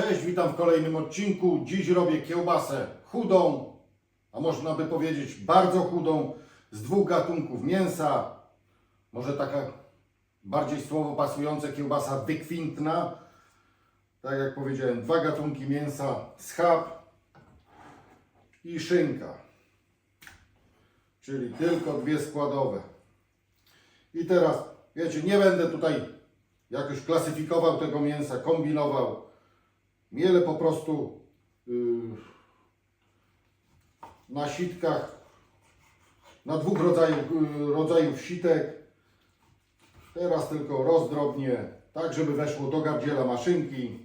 Cześć, witam w kolejnym odcinku. Dziś robię kiełbasę chudą, a można by powiedzieć bardzo chudą, z dwóch gatunków mięsa. Może taka bardziej słowo pasujące kiełbasa wykwintna. Tak jak powiedziałem, dwa gatunki mięsa, schab i szynka. Czyli tylko dwie składowe. I teraz, wiecie, nie będę tutaj jakoś klasyfikował tego mięsa, kombinował. Mielę po prostu yy, na sitkach, na dwóch rodzajów, yy, rodzajów sitek. Teraz tylko rozdrobnię, tak żeby weszło do gardziela maszynki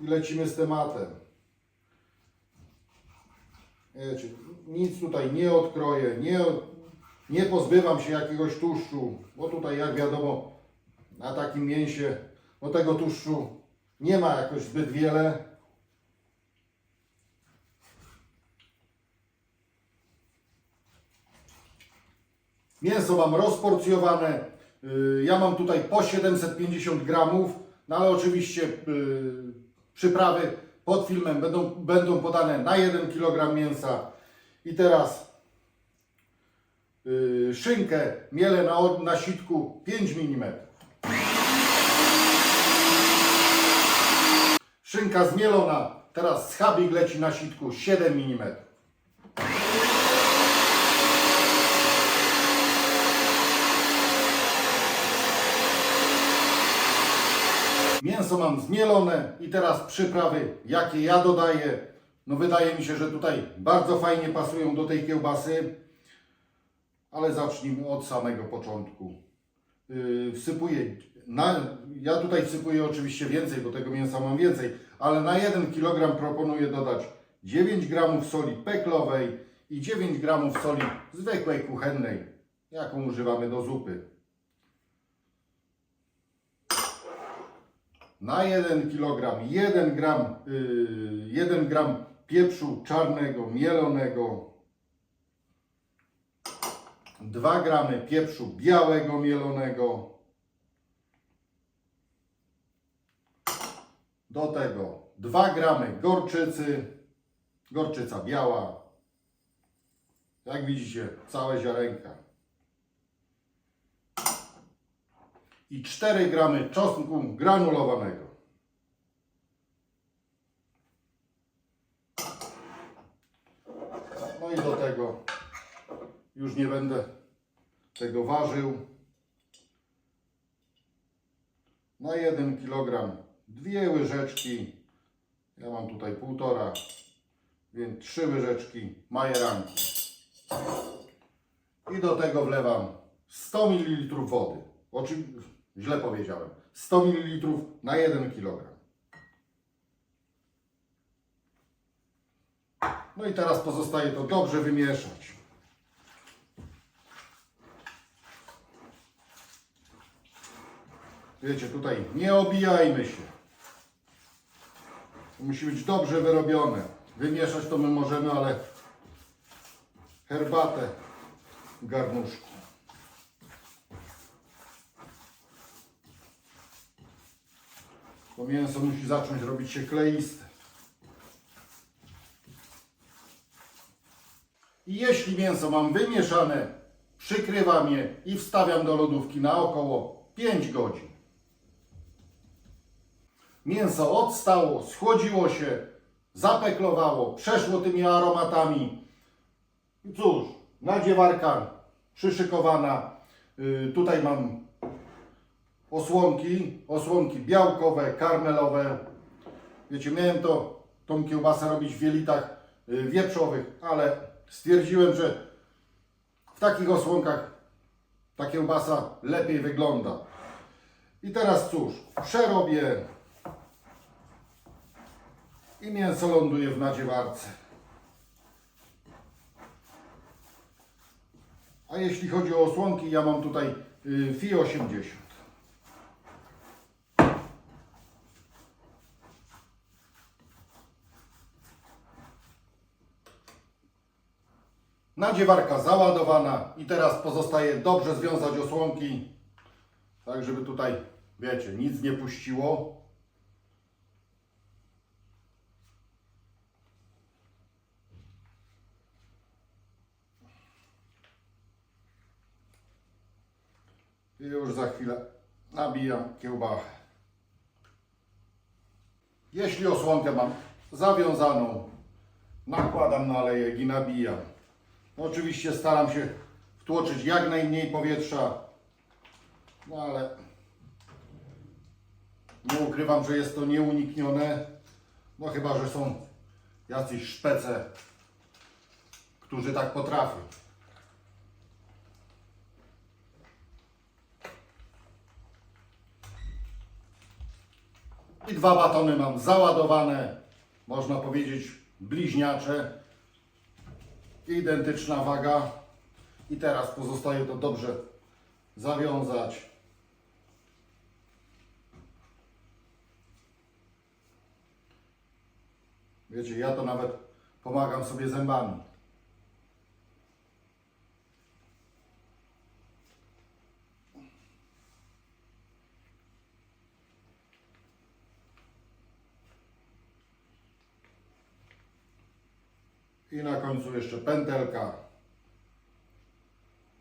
i lecimy z tematem. Wiecie, nic tutaj nie odkroję, nie, nie pozbywam się jakiegoś tłuszczu, bo tutaj jak wiadomo na takim mięsie, no tego tłuszczu nie ma jakoś zbyt wiele. Mięso mam rozporcjowane. Yy, Ja mam tutaj po 750 gramów, no ale oczywiście yy, przyprawy pod filmem będą, będą podane na 1 kg mięsa. I teraz yy, szynkę mielę na, na sitku 5 mm. Szynka zmielona, teraz schabik leci na sitku 7 mm. Mięso mam zmielone i teraz przyprawy, jakie ja dodaję. No wydaje mi się, że tutaj bardzo fajnie pasują do tej kiełbasy. Ale zacznijmy od samego początku. Yy, wsypuję, na, ja tutaj wsypuję oczywiście więcej, bo tego mięsa mam więcej, ale na 1 kg proponuję dodać 9 g soli peklowej i 9 g soli zwykłej kuchennej, jaką używamy do zupy. Na 1 kg 1 gram, yy, 1 gram pieprzu czarnego mielonego, 2 gramy pieprzu białego mielonego. Do tego 2 gramy gorczycy, gorczyca biała. Jak widzicie, całe ziarenka. I 4 gramy czosnku granulowanego. No i do tego już nie będę tego ważył. Na 1 kg dwie łyżeczki. Ja mam tutaj półtora, więc trzy łyżeczki majeranki. I do tego wlewam 100 ml wody. Źle powiedziałem. 100 ml na 1 kg. No i teraz pozostaje to dobrze wymieszać. Wiecie, tutaj nie obijajmy się. To musi być dobrze wyrobione. Wymieszać to my możemy, ale herbatę w garnuszku. To mięso musi zacząć robić się kleiste. I jeśli mięso mam wymieszane, przykrywam je i wstawiam do lodówki na około 5 godzin. Mięso odstało, schłodziło się, zapeklowało, przeszło tymi aromatami. I cóż, nadziewarka przyszykowana. Yy, tutaj mam osłonki, osłonki białkowe, karmelowe. Wiecie, miałem to, tą kiełbasę robić w wielitach y, wieprzowych, ale stwierdziłem, że w takich osłonkach ta kiełbasa lepiej wygląda. I teraz cóż, przerobię i mięso ląduje w nadziewarce. A jeśli chodzi o osłonki, ja mam tutaj y, FI 80. Nadziewarka załadowana i teraz pozostaje dobrze związać osłonki, tak żeby tutaj, wiecie, nic nie puściło. I już za chwilę nabijam kiełbachę. Jeśli osłonkę mam zawiązaną, nakładam na lejek i nabijam. Oczywiście staram się wtłoczyć jak najmniej powietrza, no ale nie ukrywam, że jest to nieuniknione. No chyba, że są jacyś szpece, którzy tak potrafią. I dwa batony mam załadowane, można powiedzieć bliźniacze. Identyczna waga. I teraz pozostaje to dobrze zawiązać. Wiecie, ja to nawet pomagam sobie zębami. I na końcu jeszcze pętelka,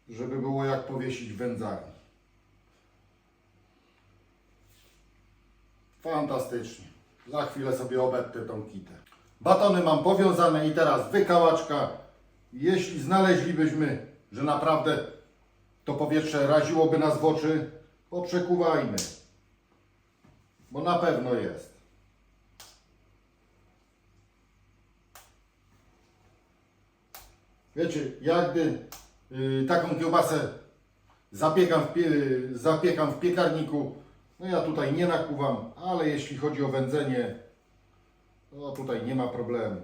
żeby było jak powiesić wędzarni. Fantastycznie. Za chwilę sobie obetnę tą kitę. Batony mam powiązane i teraz wykałaczka. Jeśli znaleźlibyśmy, że naprawdę to powietrze raziłoby nas w oczy, poprzekuwajmy. Bo na pewno jest. Wiecie, jak gdy y, taką kiełbasę zapiekam w, pie, zapiekam w piekarniku, no ja tutaj nie nakuwam, ale jeśli chodzi o wędzenie, to tutaj nie ma problemu.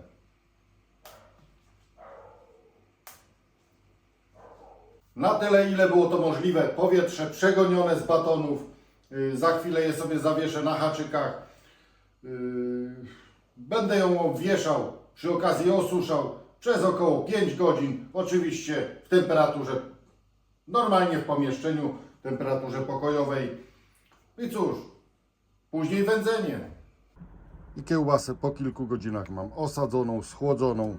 Na tyle, ile było to możliwe, powietrze przegonione z batonów. Y, Za chwilę je sobie zawieszę na haczykach. Y, Będę ją wieszał, przy okazji osuszał przez około 5 godzin. Oczywiście w temperaturze normalnie w pomieszczeniu, temperaturze pokojowej. I cóż, później wędzenie. I kiełbasę po kilku godzinach mam osadzoną, schłodzoną.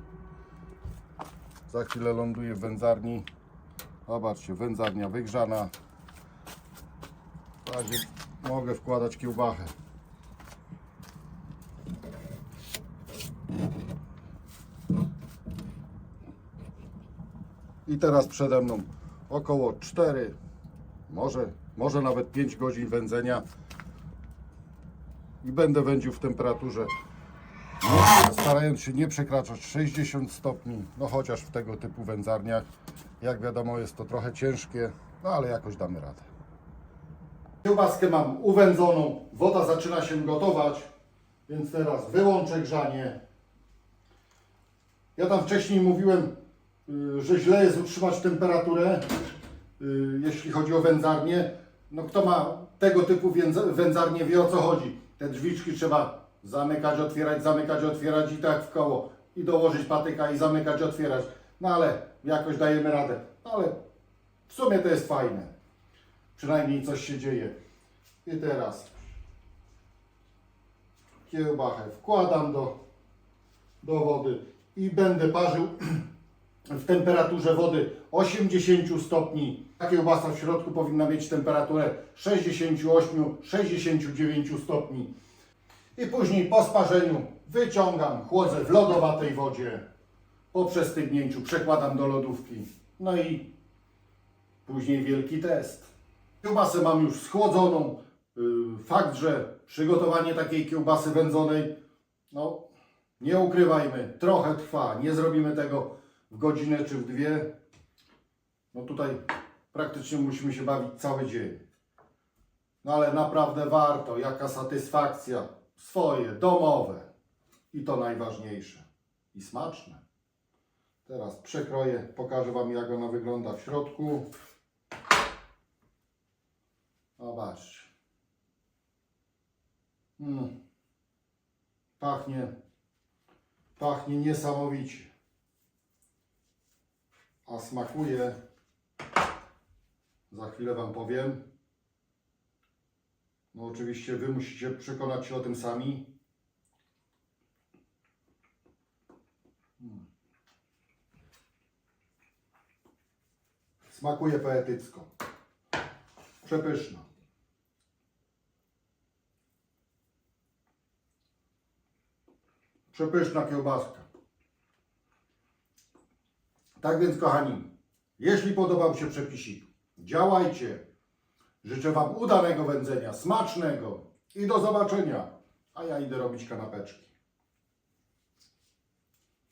Za chwilę ląduje w wędzarni. Zobaczcie, wędzarnia wygrzana. W razie mogę wkładać kiełbachę. I teraz przede mną około 4, może, może nawet 5 godzin wędzenia. I będę wędził w temperaturze, starając się nie przekraczać 60 stopni, no chociaż w tego typu wędzarniach. Jak wiadomo jest to trochę ciężkie, no ale jakoś damy radę. Kiełbaskę mam uwędzoną, woda zaczyna się gotować, więc teraz wyłączę grzanie. Ja tam wcześniej mówiłem, że źle jest utrzymać temperaturę, y, jeśli chodzi o wędzarnię. No kto ma tego typu wędzarnię wie o co chodzi. Te drzwiczki trzeba zamykać, otwierać, zamykać, otwierać i tak w koło. I dołożyć patyka i zamykać, otwierać. No ale jakoś dajemy radę. No ale w sumie to jest fajne. Przynajmniej coś się dzieje. I teraz kiełbachę wkładam do, do wody i będę parzył w temperaturze wody 80 stopni. Ta kiełbasa w środku powinna mieć temperaturę 68-69 stopni. I później po sparzeniu wyciągam, chłodzę w lodowatej wodzie. Po przestygnięciu przekładam do lodówki. No i później wielki test. Kiełbasę mam już schłodzoną. Yy, Fakt, że przygotowanie takiej kiełbasy wędzonej, no nie ukrywajmy, trochę trwa. Nie zrobimy tego w godzinę czy w dwie. No tutaj praktycznie musimy się bawić cały dzień. No ale naprawdę warto, jaka satysfakcja. Swoje, domowe. I to najważniejsze. I smaczne. Teraz przekroję, pokażę Wam jak ona wygląda w środku. Zobaczcie. Mm. Pachnie, pachnie niesamowicie. A smakuje, za chwilę Wam powiem. No oczywiście Wy musicie przekonać się o tym sami. Mm. Smakuje poetycko. Przepyszna. Przepyszna kiełbaska. Tak więc, kochani, jeśli podobał się przepisik, działajcie. Życzę Wam udanego wędzenia, smacznego i do zobaczenia. A ja idę robić kanapeczki.